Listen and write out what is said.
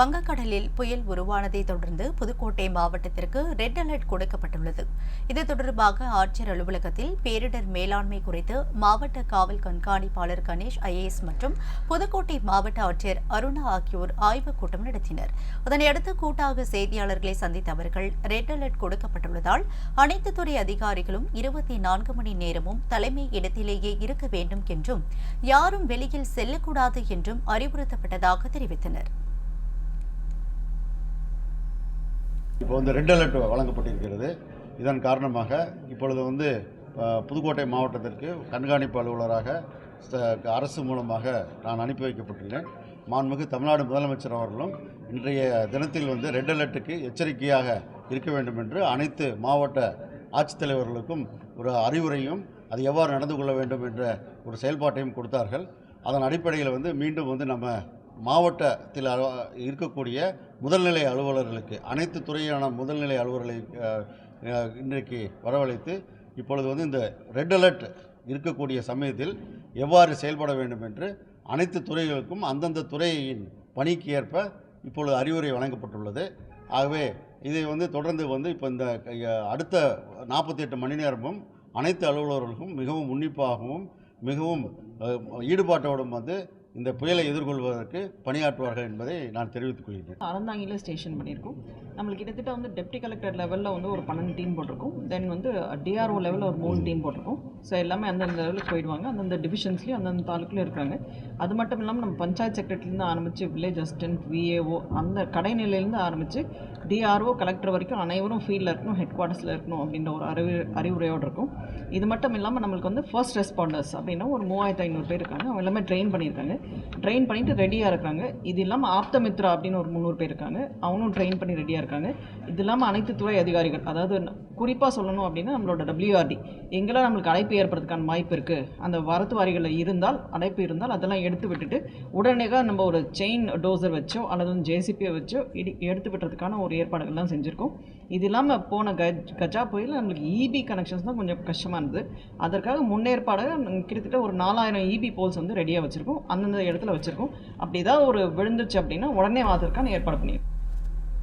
வங்கக்கடலில் புயல் உருவானதை தொடர்ந்து புதுக்கோட்டை மாவட்டத்திற்கு ரெட் அலர்ட் கொடுக்கப்பட்டுள்ளது. இது தொடர்பாக ஆட்சியர் அலுவலகத்தில் பேரிடர் மேலாண்மை குறித்து மாவட்ட காவல் கண்காணிப்பாளர் கணேஷ் ஐஏஎஸ் மற்றும் புதுக்கோட்டை மாவட்ட ஆட்சியர் அருணா ஆகியோர் ஆய்வுக் கூட்டம் நடத்தினர். அதனையடுத்து கூட்டாக செய்தியாளர்களை சந்தித்த அவர்கள் ரெட் அலர்ட் கொடுக்கப்பட்டுள்ளதால் அனைத்து துறை அதிகாரிகளும் இருபத்தி நான்கு மணி நேரமும் தலைமை இடத்திலேயே இருக்க வேண்டும் என்றும் யாரும் வெளியில் செல்லக்கூடாது என்றும் அறிவுறுத்தப்பட்டதாக தெரிவித்தனர். இப்போ வந்து ரெட் அலர்ட் வழங்கப்பட்டிருக்கிறது. இதன் காரணமாக இப்பொழுது வந்து புதுக்கோட்டை மாவட்டத்திற்கு கண்காணிப்பு அலுவலராக அரசு மூலமாக நான் அனுப்பி வைக்கப்பட்டுள்ளேன். மாண்புமிகு தமிழ்நாடு முதலமைச்சர் அவர்களும் இன்றைய தினத்தில் வந்து ரெட் அலர்ட்டுக்கு எச்சரிக்கையாக இருக்க வேண்டும் என்று அனைத்து மாவட்ட ஆட்சித்தலைவர்களுக்கும் ஒரு அறிவுரையும் அது எவ்வாறு நடந்து கொள்ள வேண்டும் என்ற ஒரு செயல்பாட்டையும் கொடுத்தார்கள். அதன் அடிப்படையில் வந்து மீண்டும் வந்து நம்ம மாவட்டத்தில் அலுவ- இருக்கக்கூடிய முதல்நிலை அலுவலர்களுக்கு அனைத்து துறையான முதல்நிலை அலுவலர்களை இன்றைக்கு வரவழைத்து இப்பொழுது வந்து இந்த ரெட் அலர்ட் இருக்கக்கூடிய சமயத்தில் எவ்வாறு செயல்பட வேண்டும் என்று அனைத்து துறைகளுக்கும் அந்தந்த துறையின் பணிக்கு ஏற்ப இப்பொழுது அறிவுரை வழங்கப்பட்டுள்ளது. ஆகவே இதை வந்து தொடர்ந்து வந்து இப்போ இந்த அடுத்த நாற்பத்தி எட்டு மணி நேரமும் அனைத்து அலுவலர்களுக்கும் மிகவும் உன்னிப்பாகவும் மிகவும் ஈடுபாட்டோடும் வந்து இந்த புயலை எதிர்கொள்வதற்கு பணியாற்றுவார்கள் என்பதை நான் தெரிவித்துக் கொள்கிறேன். அறந்தாங்கியில் ஸ்டேஷன் பண்ணியிருக்கோம். நம்மளுக்கு கிட்டத்தட்ட வந்து டெப்டி கலெக்டர் லெவலில் வந்து ஒரு பன்னெண்டு டீம் போட்டிருக்கோம். தென் வந்து டிஆர்ஓ லெவலில் ஒரு மூணு டீம் போட்டிருக்கோம். ஸோ எல்லாமே அந்தந்த லெவலுக்கு போயிடுவாங்க. அந்தந்த டிவிஷன்ஸ்லேயும் அந்தந்த தாலுக்குலையும் இருக்காங்க. அது மட்டும் இல்லாமல் நம்ம பஞ்சாயத்து செக்ரட்டரிலேருந்து ஆரம்பித்து வில்லேஜ் அசிஸ்டன்ட் விஏஓ அந்த கடைநிலையிலேருந்து ஆரம்பித்து டிஆர்ஓ கலெக்டர் வரைக்கும் அனைவரும் ஃபீல்டில் இருக்கணும் ஹெட் குவார்ட்டர்ஸில் இருக்கணும் அப்படின்ற ஒரு அறிவு அறிவுரையோடு இருக்கும். இது மட்டும் இல்லாமல் நம்மளுக்கு வந்து ஃபர்ஸ்ட் ரெஸ்பாண்டர்ஸ் அப்படின்னா ஒரு மூவாயிரத்து ஐநூறு பேர் இருக்காங்க. அவங்க எல்லாமே ட்ரெயின் பண்ணியிருக்காங்க. ட்ரெயின் பண்ணிட்டு ரெடியாக இருக்காங்க. இது இல்லாமல் ஆப்தமித்ரா அப்படின்னு ஒரு முந்நூறு பேர் இருக்காங்க. அவனும் ட்ரெயின் பண்ணி ரெடியாக இருக்காங்க. இது இல்லாமல் அனைத்து துறை அதிகாரிகள் அதாவது குறிப்பாக சொல்லணும் அப்படின்னா நம்மளோட டபிள்யூஆர்டி எங்கெல்லாம் நம்மளுக்கு அழைப்பு ஏற்படுறதுக்கான வாய்ப்பு இருக்குது அந்த வரத்து வாரிகளில் இருந்தால் அழைப்பு இருந்தால் அதெல்லாம் எடுத்து விட்டுட்டு உடனடியாக நம்ம ஒரு செயின் டோசர் வச்சோ அல்லது ஜேசிபியை வச்சோ இடி எடுத்து விட்டுறதுக்கான ஒரு ஏற்பாடுகள்லாம் செஞ்சுருக்கோம். இது இல்லாமல் போன க கஜா புயலில் நம்மளுக்கு இபி கனெக்ஷன்ஸ் தான் கொஞ்சம் கஷ்டமாக இருந்தது. அதற்காக முன்னேற்பாடாக கிட்டத்தட்ட ஒரு நாலாயிரம் இபி போல்ஸ் வந்து ரெடியாக வச்சுருக்கோம். அந்த அந்தந்த இடத்துல வச்சுருக்கோம். அப்படி ஏதாவது ஒரு விழுந்துருச்சு அப்படின்னா உடனே அதற்கான ஏற்பாடு பண்ணிடுவோம்.